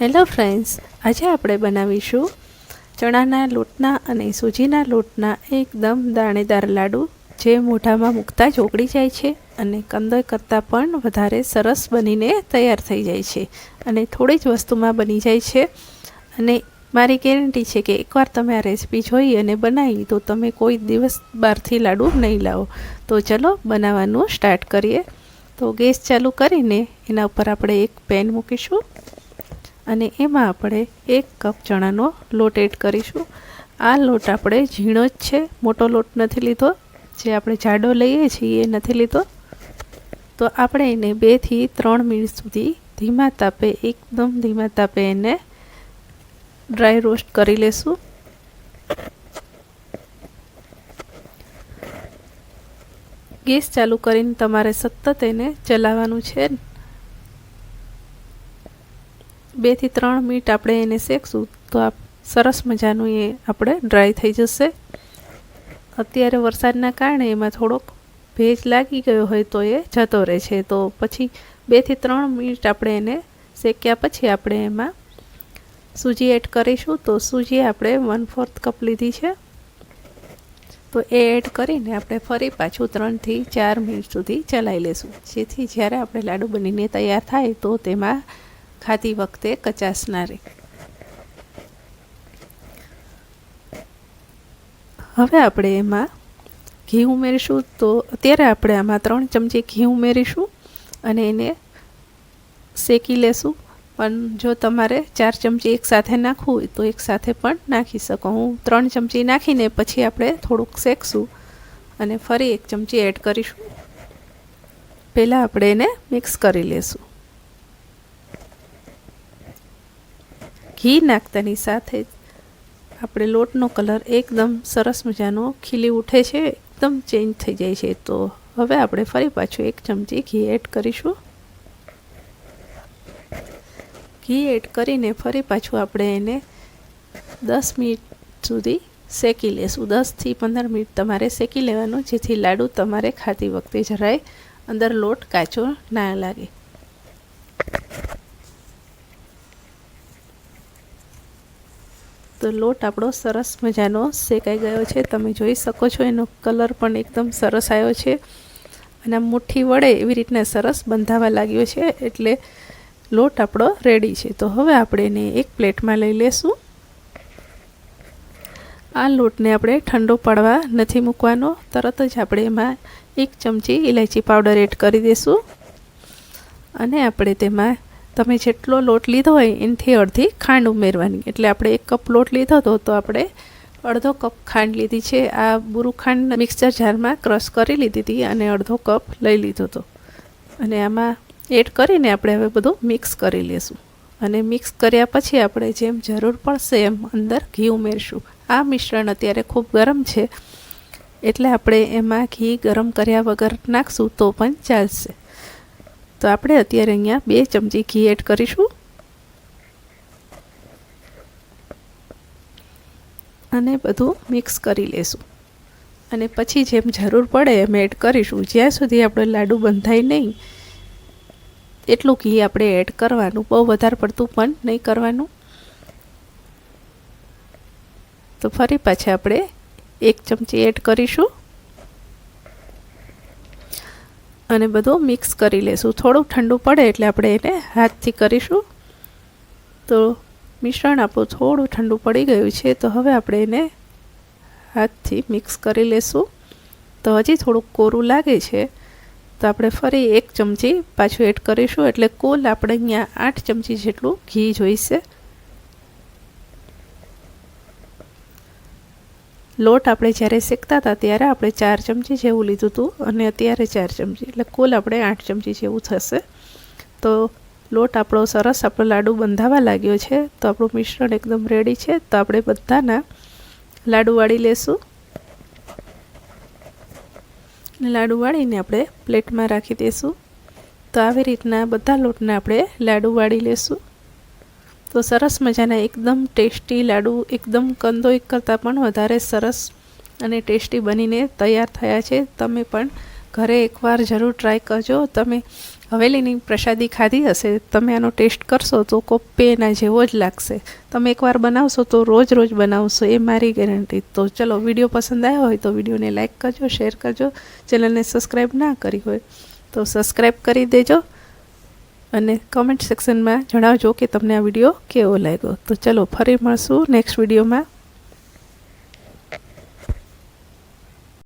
Hello friends, આજે આપણે બનાવીશું ચણાના લોટના અને સૂજીના લોટના એકદમ દાણેદાર લાડુ, જે મોઢામાં મૂકતા જ ઓગળી જાય છે અને કંદર કરતાં પણ વધારે સરસ બનીને તૈયાર થઈ જાય છે અને થોડી જ વસ્તુમાં બની જાય છે. અને મારી ગેરંટી છે કે એકવાર તમે આ રેસીપી જોઈ અને બનાવી તો તમે કોઈ દિવસ બહારથી લાડુ નહીં લાવો. તો ચલો બનાવવાનું સ્ટાર્ટ કરીએ. તો ગેસ ચાલુ કરીને એના ઉપર આપણે એક પેન મૂકીશું. અને એમાં આપણે એક કપ ચણાનો લોટ એડ કરીશું. આ લોટ આપણે ઝીણો જ છે, મોટો લોટ નથી લીધો. જે આપણે જાડો લઈએ છીએ એ નથી લીધો. તો આપણે એને બેથી ત્રણ મિનિટ સુધી ધીમા તાપે, એકદમ ધીમા તાપે એને ડ્રાય રોસ્ટ કરી લેશું. ગેસ ચાલુ કરીને તમારે સતત એને ચલાવવાનું છે. બેથી ત્રણ મિનિટ આપણે એને શેકશું, તો આ સરસ મજાનું એ આપણે ડ્રાય થઈ જશે. અત્યારે વરસાદના કારણે એમાં થોડોક ભેજ લાગી ગયો હોય તો એ જતો રહે છે. તો પછી બેથી ત્રણ મિનિટ આપણે એને શેક્યા પછી આપણે એમાં સૂજી એડ કરીશું. તો સૂજી આપણે વન ફોર્થ કપ લીધી છે. તો એ એડ કરીને આપણે ફરી પાછું ત્રણથી ચાર મિનિટ સુધી ચલાવી લેશું. જેથી જ્યારે આપણે લાડુ બનીને તૈયાર થાય તો તેમાં ખાતી વખતે કચાસનારી હવે આપણે એમાં ઘી ઉમેરીશું તો અત્યારે આપણે આમાં ત્રણ ચમચી ઘી ઉમેરીશું અને એને શેકી લેશું. પણ જો તમારે ચાર ચમચી એકસાથે નાખવું હોય તો એકસાથે પણ નાખી શકો. હું ત્રણ ચમચી નાખીને પછી આપણે થોડુંક શેકશું અને ફરી એક ચમચી એડ કરીશું. પહેલાં આપણે એને મિક્સ કરી લેશું. ઘી નાખતાની સાથે જ આપણે લોટનો કલર એકદમ સરસ મજાનો ખીલી ઉઠે છે, એકદમ ચેન્જ થઈ જાય છે. તો હવે આપણે ફરી પાછું એક ચમચી ઘી એડ કરીશું. ઘી એડ કરીને ફરી પાછું આપણે એને દસ મિનિટ સુધી શેકી લેશું. દસથી પંદર મિનિટ તમારે શેકી લેવાનું, જેથી લાડુ તમારે ખાતી વખતે જરાય અંદર લોટ કાચો ના લાગે. તો લોટ આપણો સરસ મજાનો શેકાઈ ગયો છે. તમે જોઈ શકો છો એનો કલર પણ એકદમ સરસ આવ્યો છે. અને મુઠ્ઠી વડે એવી રીતના સરસ બંધાવા લાગ્યો છે એટલે લોટ આપણો રેડી છે. તો હવે આપણે એને એક પ્લેટમાં લઈ લેશું. આ લોટને આપણે ઠંડો પાડવા નથી મૂકવાનો. તરત જ આપણે એમાં એક ચમચી ઇલાયચી પાવડર એડ કરી દઈશું અને આપણે તેમાં તમે જેટલો લોટ લીધો હોય એનાથી અડધી ખાંડ ઉમેરવાની. એટલે આપણે એક કપ લોટ લીધો હતો તો આપણે અડધો કપ ખાંડ લીધી છે. આ બુરુ ખાંડ મિક્સર જારમાં ક્રશ કરી લીધી હતી અને અડધો કપ લઈ લીધો હતો. અને આમાં એડ કરીને આપણે હવે બધું મિક્સ કરી લેશું. અને મિક્સ કર્યા પછી આપણે જેમ જરૂર પડશે એમ અંદર ઘી ઉમેરશું. આ મિશ્રણ અત્યારે ખૂબ ગરમ છે. એટલે આપણે એમાં ઘી ગરમ કર્યા વગર નાખશું તો પણ ચાલશે. તો આપણે અત્યારે અહીંયા બે ચમચી ઘી એડ કરીશું. અને બધું મિક્સ કરી લેશું. અને પછી જેમ જરૂર પડે એમ એડ કરીશું. જ્યાં સુધી આપણે લાડુ બંધાય નહીં, એટલું ઘી આપણે એડ કરવાનું. બહુ વધારે પડતું પણ નહીં કરવાનું. તો ફરી પાછા આપણે એક ચમચી એડ કરીશું. અને બધું મિક્સ કરી લેશું. થોડું ઠંડુ પડે એટલે આપણે એને હાથથી કરીશું. તો મિશ્રણ આપણું થોડું ઠંડુ પડી ગયું છે, તો હવે આપણે એને હાથથી મિક્સ કરી લેશું. તો હજી થોડુંક કોરું લાગે છે, તો આપણે ફરી એક ચમચી પાછું એડ કરીશું. એટલે કુલ આપણે અહીંયા આઠ ચમચી જેટલું ઘી જોઈશે. લોટ આપણે જ્યારે શેકતા હતા ત્યારે આપણે ચાર ચમચી જેવું લીધું હતું અને અત્યારે ચાર ચમચી, એટલે કુલ આપણે આઠ ચમચી જેવું થશે. તો લોટ આપણો સરસ આપણો લાડુ બંધાવા લાગ્યો છે, તો આપણું મિશ્રણ એકદમ રેડી છે, તો આપણે બધાના લાડુ વાળી લેશું. લાડુ વાળીને આપણે પ્લેટમાં રાખી દઈશું તો આવી રીતના બધા લોટને આપણે લાડુ વાળી લેશું. તો સરસ મજાના, એકદમ ટેસ્ટી લાડુ, એકદમ કંદોઈ કરતાં પણ વધારે સરસ અને ટેસ્ટી બનીને તૈયાર થયા છે. તમે પણ ઘરે એકવાર જરૂર ટ્રાય કરજો. તમે હવેલીની પ્રસાદી ખાધી હશે, તમે આનો ટેસ્ટ કરશો તો કોપ્પે એના જેવો જ લાગશે. તમે એકવાર બનાવશો તો રોજ રોજ બનાવશો, એ મારી ગેરંટી. તો ચલો, વીડિયો પસંદ આવ્યો હોય તો વિડીયોને લાઇક કરજો, શેર કરજો, ચેનલને સબસ્ક્રાઈબ ના કરી હોય તો સબસ્ક્રાઈબ કરી દેજો. અને કમેન્ટ સેક્શનમાં જણાવજો કે તમને આ વીડિયો કેવો લાગ્યો. તો ચલો, ફરી મળશું નેક્સ્ટ વિડીયોમાં